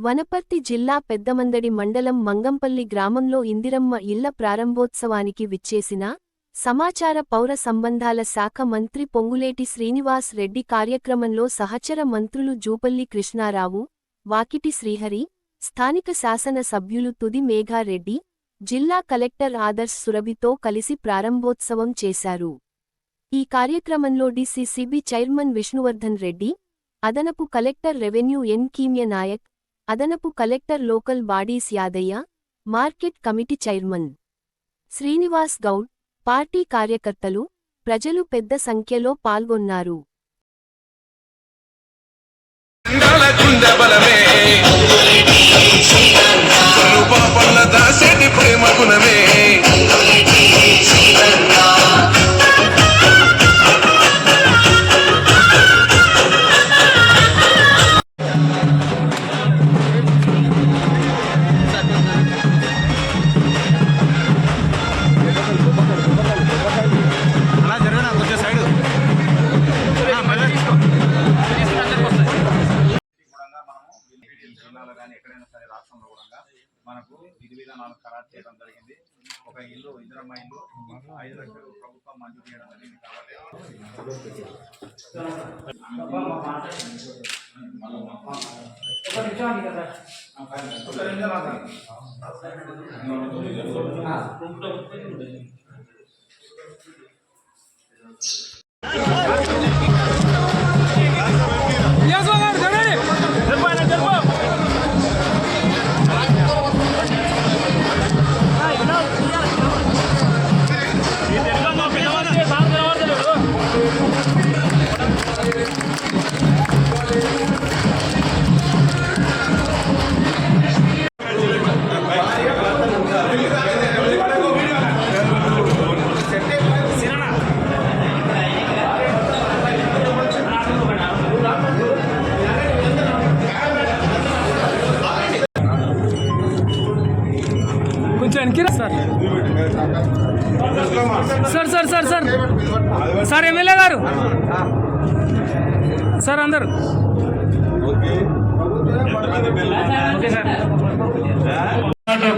వనపర్తి జిల్లా పెద్దమందడి మండలం మంగంపల్లి గ్రామంలో ఇందిరమ్మ ఇళ్ళ ప్రారంభోత్సవానికి విచ్చేసిన సమాచార పౌర సంబంధాల శాఖ మంత్రి పొంగులేటి శ్రీనివాస్ రెడ్డి కార్యక్రమంలో సహచర మంత్రులు జూపల్లి కృష్ణారావు వాకిటి శ్రీహరి స్థానిక శాసన సభ్యులు తుది మేఘారెడ్డి జిల్లా కలెక్టర్ ఆదర్శ్ సురభితో కలిసి ప్రారంభోత్సవం చేశారు. ఈ కార్యక్రమంలో డిసిసిబి చైర్మన్ విష్ణువర్ధన్ రెడ్డి అదనపు collector revenue N Keemya Naik అదనపు collector local bodies Yadaiah market committee chairman. Srinivas Goud party కార్యకర్తలు ప్రజలు పెద్ద సంఖ్యలో పాల్గొన్నారు. చేయడం జరిగింది. ఒక ఇల్లు ఇందిరమ్మ ఇల్లు ఐదు లక్షలు ప్రభుత్వం మంజూరు చేయడం జరిగింది కాబట్టి. Sir sir sir sir. Sir MLA గారు. సార్ అందరు.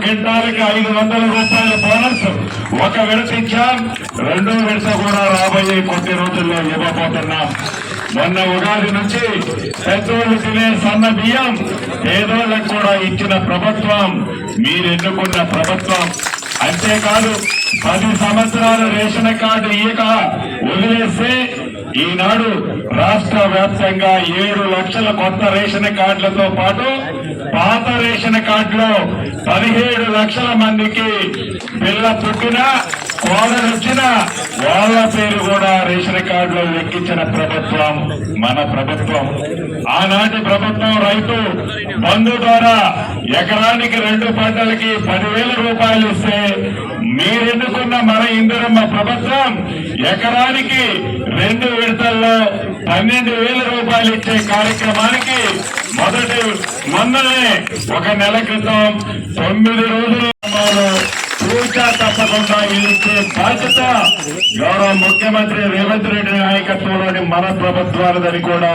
కింటాలకి ఐదు వందల రూపాయల బోనస్ ఒక విడత ఇచ్చాం. రెండో విడత కూడా రాబోయే కొద్ది రోజుల్లో ఇవ్వబోతున్నాం. మొన్న ఉగాది నుంచి పెద్దోళ్ళు తినే సన్న బియ్యం పేదోళ్ళకు కూడా ఇచ్చిన ప్రభుత్వం. మీరు ఎన్నుకున్న ప్రభుత్వం. అంతేకాదు పది సంవత్సరాలు రేషన్ కార్డు ఇయ్యక వదిలేస్తే ఈనాడు రాష్ట్ర వ్యాప్తంగా ఏడు లక్షల కొత్త రేషన్ కార్డులతో పాటు పాత రేషన్ కార్డులో పదిహేడు లక్షల మందికి పిల్ల పుట్టిన కోడలు వచ్చిన వాళ్ళ పేరు కూడా రేషన్ కార్డులో లెక్కించిన ప్రభుత్వం మన ప్రభుత్వం. ఆనాటి ప్రభుత్వం రైతు బంధు ద్వారా ఎకరానికి రెండు పంటలకి పదివేల రూపాయలు ఇస్తే మీరెన్నుకున్న మన ఇందిరమ్మ ప్రభుత్వం? ఎకరానికి రెండు విడతల్లో పన్నెండు వేల రూపాయలు ఇచ్చే కార్యక్రమానికి మొదటి మొన్ననే ఒక నెల క్రితం తొమ్మిది రోజుల పూజా తప్పకుండా ఇచ్చే బాధ్యత గౌరవ ముఖ్యమంత్రి రేవంత్ రెడ్డి నాయకత్వంలోని మన ప్రభుత్వాలదని కూడా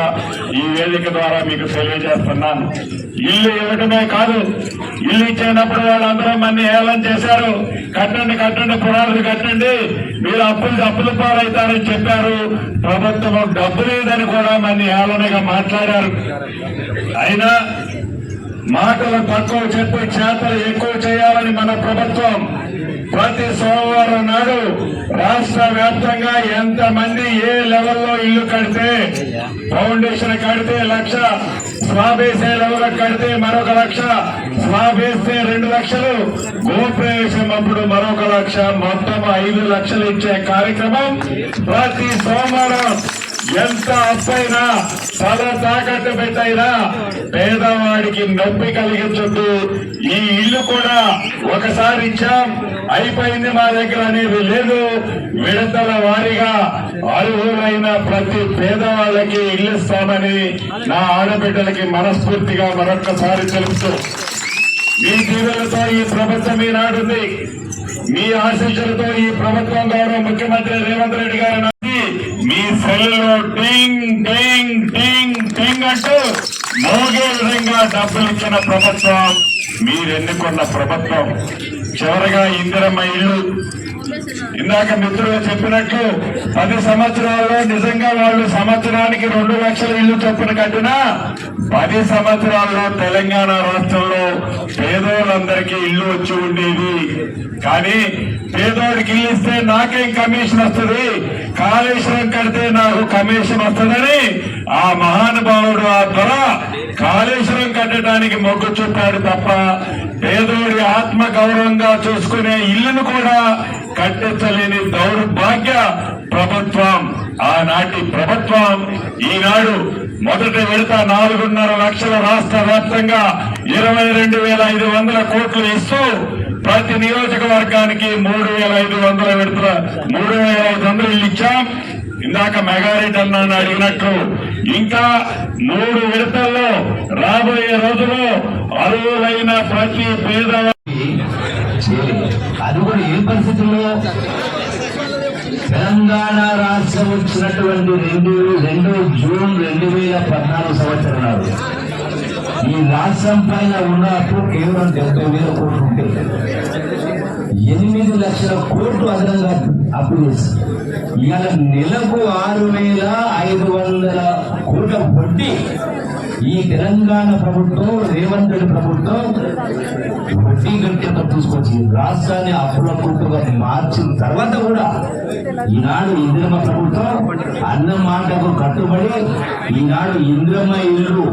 ఈ వేదిక ద్వారా మీకు తెలియజేస్తున్నాను. ఇల్లు ఇవ్వటమే కాదు ఇల్లు ఇచ్చేటప్పుడు వాళ్ళందరూ మన్ని ఏలం చేశారు. కట్టండి కట్టండి పునాదులు కట్టండి. మీరు అప్పులు అప్పులు పాలవుతారని చెప్పారు. ప్రభుత్వం డబ్బు లేదని కూడా మన్ని ఏలనగా మాట్లాడారు. అయినా మాటలు తక్కువ చెప్పి చేతలు ఎక్కువ చేయాలని మన ప్రభుత్వం ప్రతి సోమవారం నాడు రాష్ట్ర వ్యాప్తంగా ఎంత మంది ఏ లెవెల్లో ఇల్లు కడితే ఫౌండేషన్ కడితే లక్ష స్లాబ్ వేసే లెవెల్ కడితే మరొక లక్ష స్లాబ్ వేస్తే రెండు లక్షలు గోప్రవేశం అప్పుడు మరొక లక్ష మొత్తం ఐదు లక్షలు ఇచ్చే కార్యక్రమం ప్రతి సోమవారం ఎంత అప్పైనా తల తాకట్టు పెట్టైనా పేదవాడికి నొప్పి కలిగించొద్దు. ఈ ఇల్లు కూడా ఒకసారి ఇచ్చాం. అయిపోయింది మా దగ్గర అనేది లేదు. విడతల వారీగా అర్హులైన ప్రతి పేదవాళ్ళకి ఇల్లు ఇస్తామని నా ఆడబిడ్డలకి మనస్ఫూర్తిగా మరొక్కసారి తెలుపుతూ మీ దీవులతో ఈ ప్రభుత్వం ఈనాడుంది. మీ ఆశీస్సులతో ఈ ప్రభుత్వం గౌరవ ముఖ్యమంత్రి రేవంత్ రెడ్డి గారు నమ్మి సెల్లో టింగ్ టింగ్ టింగ్ టింగ్ అంటూ మోగే విధంగా డబ్బులు ఇచ్చిన ప్రభుత్వం మీరు ఎన్నుకున్న ప్రభుత్వం. చివరగా ఇందిరమ్మ ఇల్లు. ఇందాక మిత్రులు చెప్పినట్లు పది సంవత్సరాల్లో నిజంగా వాళ్ళు సంవత్సరానికి రెండు లక్షల ఇల్లు చొప్పున కట్టినా పది సంవత్సరాల్లో తెలంగాణ రాష్ట్రంలో పేదోళ్ళందరికీ ఇల్లు వచ్చి ఉండేది. కానీ పేదోడికి ఇల్లు ఇస్తే నాకేం కమిషన్ వస్తుంది? కాళేశ్వరం కడితే నాకు కమిషన్ వస్తుందని ఆ మహానుభావుడు ఆ ధర కాళేశ్వరం కట్టడానికి మొగ్గు చుట్టాడు తప్ప పేదోడి ఆత్మ గౌరవంగా చూసుకునే ఇల్లును కూడా కట్టించలేని దౌర్భాగ్య ప్రభుత్వం ఆనాటి ప్రభుత్వం ఈనాడు మొదటి విడత నాలుగున్నర లక్షల రాష్ట్ర వ్యాప్తంగా ఇరవై రెండు వేల ఐదు వందల కోట్లు ఇస్తూ ప్రతి నియోజకవర్గానికి మూడు వేల ఐదు వందల విడతల మూడు వేల ఐదు వందలు ఇచ్చాం. ఇందాక మెగారేట్ అన్నాను అడిగినట్లు ఇంకా మూడు విడతల్లో రాబోయే రోజుల్లో అరువులైన ప్రతి పేద అది కూడా ఏ పరిస్థితుల్లో? తెలంగాణ రాష్ట్రం వచ్చినటువంటి రెండు రెండు జూన్ రెండు వేల పద్నాలుగు సంవత్సరం నాడు. ఈ రాష్ట్రం పైన ఉన్నప్పుడు కేవలం డెబ్బై వేల కోట్లు ఉంటే ఎనిమిది లక్షల కోట్లు అదనంగా అప్పు చేసి ఇవాళ నెలకు ఆరు వేల ఐదు వందల కోట్ల వడ్డీ ఈ తెలంగాణ ప్రభుత్వం రేవంత్ రెడ్డి ప్రభుత్వం వడ్డీ గట్టిగా తీసుకొచ్చి రాష్ట్రాన్ని అప్పుల కుట్టుగా మార్చిన తర్వాత కూడా ఈనాడు ఇందిరమ్మ ప్రభుత్వం అన్న మాటకు కట్టుబడి ఈనాడు ఇందిరమ్మ ఇల్లు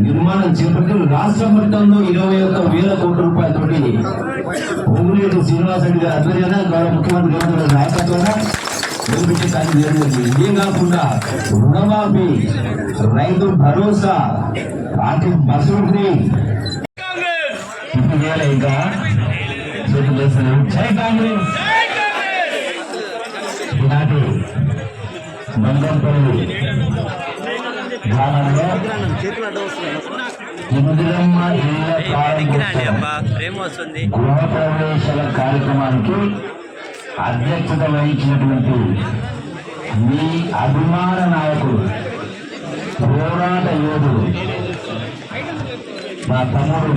నిర్మాణం చేపట్టి రాష్ట్ర మొత్తంలో ఇరవై ఒక్క వేల కోట్ల రూపాయలతోటి పొంగులేటి శ్రీనివాసరెడ్డి గారి ఆధ్వర్యాన గౌరవ ముఖ్యమంత్రి రేవంత్ నాయకత్వాన జరిగింది ఇదే కాకుండా రుణమాఫీ రైతు భరోసా ఇప్పుడు చేయాలి ఇంకా. జై కాంగ్రెస్ ఈనాటి బంగంపల్లి గ్రామంలో ఇందిరమ్మ ఇళ్ళ ప్రారంభోత్సవం గృహ ప్రవేశాల కార్యక్రమానికి అధ్యక్షత వహించినటువంటి మీ అభిమాన నాయకుడు పోరాట యోధుడు మా తమ్ముడు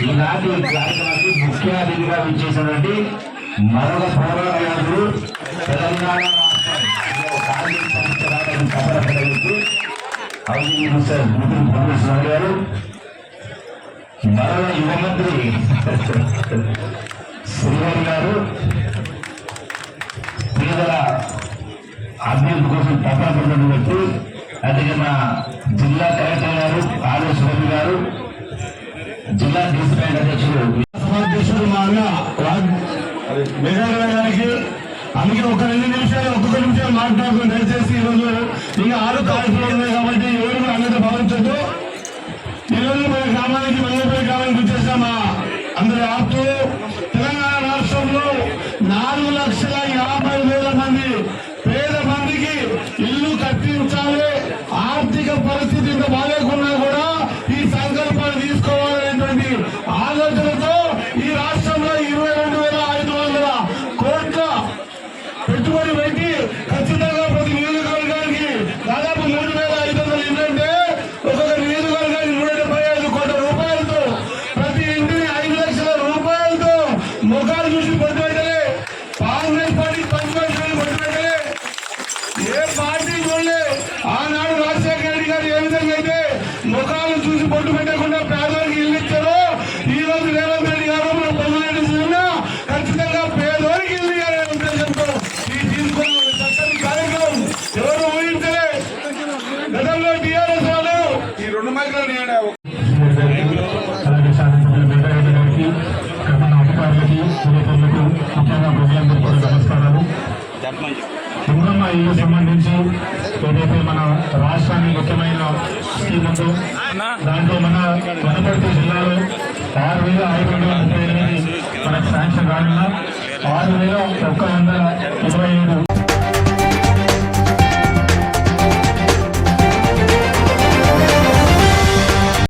ఈనాటి కార్యక్రమానికి ముఖ్య అతిథిగా విచ్చేసినటువంటి మరొక పోరాట యోధుడు తెలంగాణ రాష్ట్రం కార్మిక సంస్థ రావడానికి కబరపడ్డ వ్యక్తి నితిన్ భువనేశ్వర్ గారు. మరణ యువ మంత్రి శ్రీహరి గారు పేదల అభివృద్ధి కోసం తప్పకుండా వ్యక్తి అదే మా జిల్లా కలెక్టర్ గారు కాళేశ్వరి గారు జిల్లా డిస్ట్రిక్ట్ అధ్యక్షుడు. అధ్యక్షుడు మా అన్న గారికి అందుకే ఒక రెండు నిమిషాలు ఒక్కొక్క నిమిషాలు మాట్లాడుకుని దయచేసి ఈరోజు ఇంకా ఆరు కార్యక్రమాలు ముఖాలు చూసి పొట్టు ముఖ్యంగా ప్రజలందరికీ నమస్కారాలు. సింగమ్మ ఇల్లు సంబంధించి ఏదైతే మన రాష్ట్రానికి ముఖ్యమైన స్కీమ్ ఉందో దాంట్లో మన వనపర్తి జిల్లాలో ఆరు వేల ఐదు వందల ముప్పై ఎనిమిది మనకు శాంక్షన్ కానున్నా ఆరు వేల ఒక్క వందల ఇరవై ఏడు